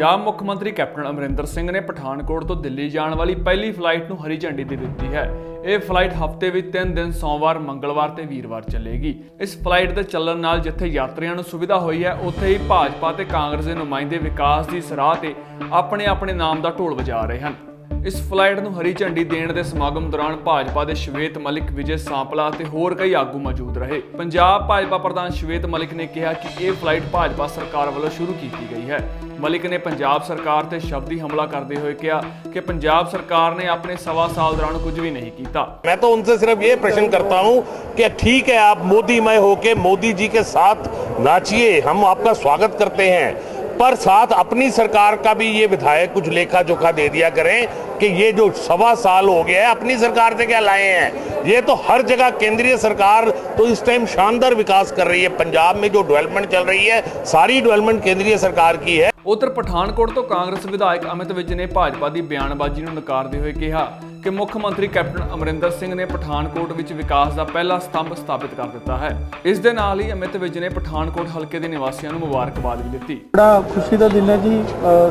ਪੰਜਾਬ ਮੁੱਖ ਮੰਤਰੀ ਕੈਪਟਨ ਅਮਰਿੰਦਰ ਸਿੰਘ ਨੇ ਪਠਾਨਕੋਟ ਤੋਂ ਦਿੱਲੀ ਜਾਣ ਵਾਲੀ ਪਹਿਲੀ ਫਲਾਈਟ ਨੂੰ ਹਰੀ ਝੰਡੀ ਦੇ ਦਿੱਤੀ ਹੈ। ਇਹ ਫਲਾਈਟ ਹਫ਼ਤੇ ਵਿੱਚ 3 ਦਿਨ, ਸੋਮਵਾਰ, ਮੰਗਲਵਾਰ ਤੇ ਵੀਰਵਾਰ ਚੱਲੇਗੀ। ਇਸ ਫਲਾਈਟ ਦੇ ਚੱਲਣ ਨਾਲ ਜਿੱਥੇ ਯਾਤਰੀਆਂ ਨੂੰ ਸੁਵਿਧਾ ਹੋਈ ਹੈ, ਉੱਥੇ ਹੀ ਭਾਜਪਾ ਤੇ ਕਾਂਗਰਸ ਦੇ ਨੁਮਾਇੰਦੇ ਵਿਕਾਸ ਦੀ ਸਰਾਹ ਤੇ ਆਪਣੇ ਆਪਣੇ ਨਾਮ ਦਾ ਢੋਲ ਵਜਾ ਰਹੇ ਹਨ। ਇਸ ਫਲਾਈਟ ਨੂੰ ਹਰੀ ਝੰਡੀ ਦੇਣ ਦੇ ਸਮਾਗਮ ਦੌਰਾਨ ਭਾਜਪਾ ਦੇ ਸ਼ਵੇਤ ਮਲਿਕ ਵਿਜੇ ਸਾਂਪਲਾ ਤੇ ਹੋਰ ਕਈ ਆਗੂ ਮੌਜੂਦ ਰਹੇ ਪੰਜਾਬ ਭਾਜਪਾ ਪ੍ਰਧਾਨ ਸ਼ਵੇਤ ਮਲਿਕ ਨੇ ਕਿਹਾ ਕਿ ਇਹ ਫਲਾਈਟ ਭਾਜਪਾ ਸਰਕਾਰ ਵੱਲੋਂ ਸ਼ੁਰੂ ਕੀਤੀ ਗਈ ਹੈ ਮਲਿਕ ਨੇ ਪੰਜਾਬ ਸਰਕਾਰ ਤੇ ਸ਼ਬਦੀ ਹਮਲਾ ਕਰਦੇ ਹੋਏ ਕਿਹਾ ਕਿ ਪੰਜਾਬ ਸਰਕਾਰ ਨੇ ਆਪਣੇ ਸਵਾ ਸਾਲ ਦੌਰਾਨ ਕੁਝ ਵੀ ਨਹੀਂ ਕੀਤਾ मैं तो उनसे सिर्फ ये प्रश्न करता हूं कि ठीक है आप मोदीमय होके मोदी जी के साथ नाचिए हम आपका स्वागत करते हैं पर साथ अपनी सरकार का भी ये विधायक कुछ लेखा जोखा दे दिया करें कि ये जो सवा साल हो गया है अपनी सरकार से क्या लाए हैं ये तो हर जगह केंद्रीय सरकार तो इस टाइम शानदार विकास कर रही है पंजाब में जो डेवलपमेंट चल रही है सारी डेवलपमेंट केंद्रीय सरकार की है ਉਧਰ ਪਠਾਨਕੋਟ ਤੋਂ ਕਾਂਗਰਸ ਵਿਧਾਇਕ ਅਮਿਤ ਵਿਜ ਨੇ ਭਾਜਪਾ ਦੀ ਬਿਆਨਬਾਜ਼ੀ ਨੂੰ ਨਕਾਰਦੇ ਹੋਏ ਕਿਹਾ ਕਿ ਮੁੱਖ ਮੰਤਰੀ ਕੈਪਟਨ ਅਮਰਿੰਦਰ ਸਿੰਘ ਨੇ ਪਠਾਨਕੋਟ ਵਿੱਚ ਵਿਕਾਸ ਦਾ ਪਹਿਲਾ ਸਤੰਭ ਸਥਾਪਿਤ ਕਰ ਦਿੱਤਾ ਹੈ। ਇਸ ਦੇ ਨਾਲ ਹੀ ਅਮਿਤ ਵਿਜ ਨੇ ਪਠਾਨਕੋਟ ਹਲਕੇ ਦੇ ਨਿਵਾਸੀਆਂ ਨੂੰ ਮੁਬਾਰਕਬਾਦ ਵੀ ਦਿੱਤੀ। ਬੜਾ ਖੁਸ਼ੀ ਦਾ ਦਿਨ ਹੈ ਜੀ।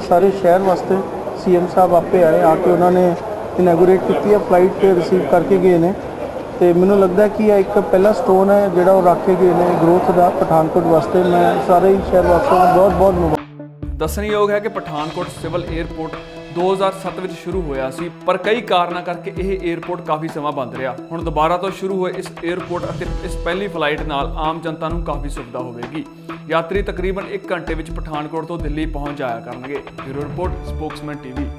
ਸਾਰੇ ਸ਼ਹਿਰ ਵਾਸਤੇ ਸੀਐਮ ਸਾਹਿਬ ਆਪੇ ਆਏ, ਆ ਕੇ ਉਹਨਾਂ ਨੇ ਇਨੈਗੋਰੇਟ ਕੀਤੀ ਹੈ। ਫਲਾਈਟ ਰਿਸੀਵ ਕਰਕੇ ਗਏ ਨੇ। ਤੇ ਮੈਨੂੰ ਲੱਗਦਾ ਕਿ ਇਹ ਇੱਕ ਪਹਿਲਾ ਸਟੋਨ ਹੈ ਜਿਹੜਾ ਉਹ ਰੱਖੇ ਗਏ ਨੇ ਗਰੋਥ ਦਾ ਪਠਾਨਕੋਟ ਵਾਸਤੇ। ਮੈਂ ਸਾਰੇ ਹੀ ਸ਼ਹਿਰ ਵਾਸੀਆਂ ਨੂੰ ਬਹੁਤ ਬਹੁਤ ਮੁਬਾਰਕ ਦੱਸਣਯੋਗ ਹੈ ਕਿ ਪਠਾਨਕੋਟ ਸਿਵਲ 에ਅਰਪੋਰਟ 2007 ਵਿੱਚ ਸ਼ੁਰੂ ਹੋਇਆ ਸੀ, ਪਰ ਕਈ ਕਾਰਨਾਂ ਕਰਕੇ ਇਹ 에ਅਰਪੋਰਟ ਕਾਫੀ ਸਮਾਂ ਬੰਦ ਰਿਹਾ। ਹੁਣ ਦੁਬਾਰਾ ਤੋਂ ਸ਼ੁਰੂ ਹੋਏ ਇਸ 에ਅਰਪੋਰਟ ਅਤੇ ਇਸ ਪਹਿਲੀ ਫਲਾਈਟ ਨਾਲ ਆਮ ਜਨਤਾ ਨੂੰ ਕਾਫੀ ਸੁਵਿਧਾ ਹੋਵੇਗੀ। ਯਾਤਰੀ ਤਕਰੀਬਨ 1 ਘੰਟੇ ਵਿੱਚ ਪਠਾਨਕੋਟ ਤੋਂ ਦਿੱਲੀ ਪਹੁੰਚ ਜਾਇਆ ਕਰਨਗੇ। Bureau report, Spokesman TV.